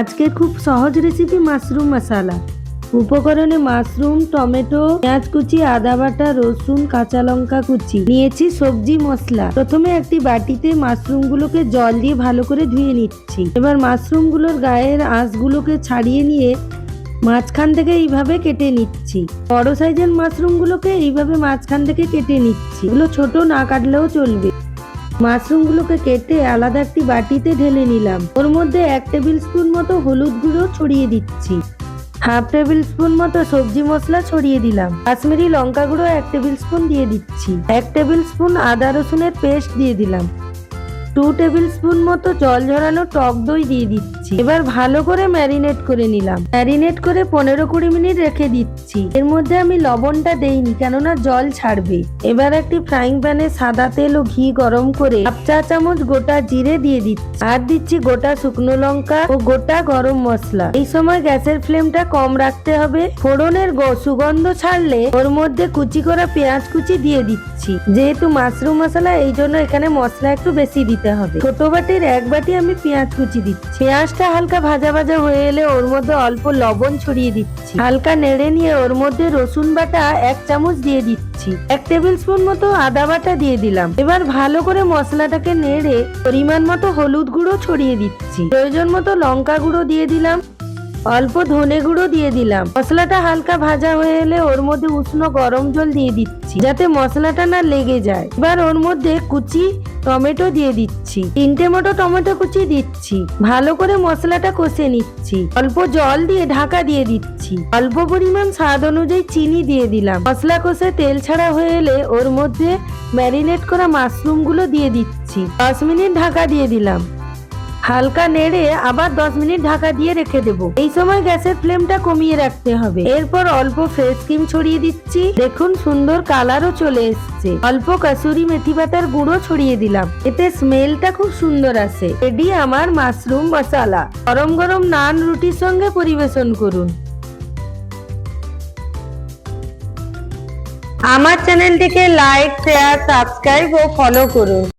আজকে খুব সহজ রেসিপি মাশরুম মশালা। উপকরণে মাশরুম, টমেটো, পেঁয়াজ কুচি, আদা বাটা, রসুন, কাঁচা লঙ্কা কুচি। নিয়েছি সবজি মশলা। প্রথমে একটি বাটিতে মাশরুমগুলোকে জল দিয়ে ভালো করে ধুয়ে নিচ্ছি। এবার মাশরুমগুলোর গায়ের আঁশগুলোকে ছাড়িয়ে নিয়ে মাঝখান থেকে এইভাবে কেটে নিচ্ছি। বড় সাইজের মাশরুমগুলোকে এইভাবে মাঝখান থেকে কেটে নিচ্ছি। এগুলো ছোট না কাটলেও চলবে। মাশরুমগুলোকে কেটে আলাদা একটি বাটিতে ঢেলে নিলাম। ওর মধ্যে এক টেবিল স্পুন মতো হলুদ গুঁড়ো ছড়িয়ে দিচ্ছি। হাফ টেবিল স্পুন মতো সবজি মশলা ছড়িয়ে দিলাম। কাশ্মীরি লঙ্কা গুঁড়ো এক টেবিল স্পুন দিয়ে দিচ্ছি। এক টেবিল স্পুন আদা রসুনের পেস্ট দিয়ে দিলাম। টু টেবিল স্পুন মতো জল ঝরানো টক দই দিয়ে দিচ্ছি। এবার ভালো করে ম্যারিনেট করে নিলাম। ম্যারিনেট করে পনেরো কুড়ি মিনিট রেখে দিচ্ছি। এর মধ্যে আমি লবণটা দেইনি, কেননা জল ছাড়বে। এবার একটি ফ্রাইং প্যানে সাদা তেল ও ঘি গরম করে হাফ চা চামচ গোটা জিরে দিয়ে দিচ্ছি। আর দিচ্ছি গোটা শুকনো লঙ্কা ও গোটা গরম মশলা। এই সময় গ্যাসের ফ্লেমটা কম রাখতে হবে। ফোড়নের সুগন্ধ ছাড়লে ওর মধ্যে কুচি করা পেঁয়াজ কুচি দিয়ে দিচ্ছি। যেহেতু মাশরুম মশলা, এই জন্য এখানে মশলা একটু বেশি দিতে হবে। ছোট বাটির এক বাটি আমি পেঁয়াজ কুচি দিচ্ছি। পেঁয়াজটা হালকা ভাজা ভাজা হয়ে এলে ওর মধ্যে অল্প লবণ ছড়িয়ে দিচ্ছি। হালকা নেড়ে নিয়ে ওর মধ্যে রসুন বাটা এক চামচ দিয়ে দিচ্ছি। এক টেবিল স্পুন মতো আদা বাটা দিয়ে দিলাম। এবার ভালো করে মশলাটাকে নেড়ে পরিমাণ মতো হলুদ গুঁড়ো ছড়িয়ে দিচ্ছি। প্রয়োজন মতো লঙ্কা গুঁড়ো দিয়ে দিলাম। অল্প ধনে গুঁড়ো দিয়ে দিলাম। মশলাটা হালকা ভাজা হয়ে এলে ওর মধ্যে উষ্ণ গরম জল দিয়ে দিচ্ছি, যাতে মশলাটা না লেগে যায়। এবার ওর মধ্যে কুচি টমেটো দিয়ে দিচ্ছি। তিনটে মতো টমেটো কুচি দিচ্ছি। ভালো করে মশলাটা কষে নিচ্ছি। অল্প জল দিয়ে ঢাকা দিয়ে দিচ্ছি। অল্প পরিমাণ স্বাদ অনুযায়ী চিনি দিয়ে দিলাম। মশলা কষে তেল ছাড়া হয়ে এলে ওর মধ্যে ম্যারিনেট করা মাশরুমগুলো দিয়ে দিচ্ছি। দশ মিনিট ঢাকা দিয়ে দিলাম। হালকা নেড়ে আবার দশ মিনিট ঢাকা দিয়ে রেখে দেবো। এই সময় গ্যাসের ফ্লেমটা কমিয়ে রাখতে হবে। এরপর অল্প ফ্রেশ ক্রিম ছড়িয়ে দিচ্ছি। দেখুন সুন্দর কালারও চলে এসছে। অল্প কাসুরি মেথি পাতার গুঁড়ো ছড়িয়ে দিলাম। এতে স্মেলটা খুব সুন্দর আসে। রেডি আমার মাশরুম মশালা। গরম গরম নান রুটির সঙ্গে পরিবেশন করুন। আমার চ্যানেলটিকে লাইক শেয়ার সাবস্ক্রাইব ও ফলো করুন।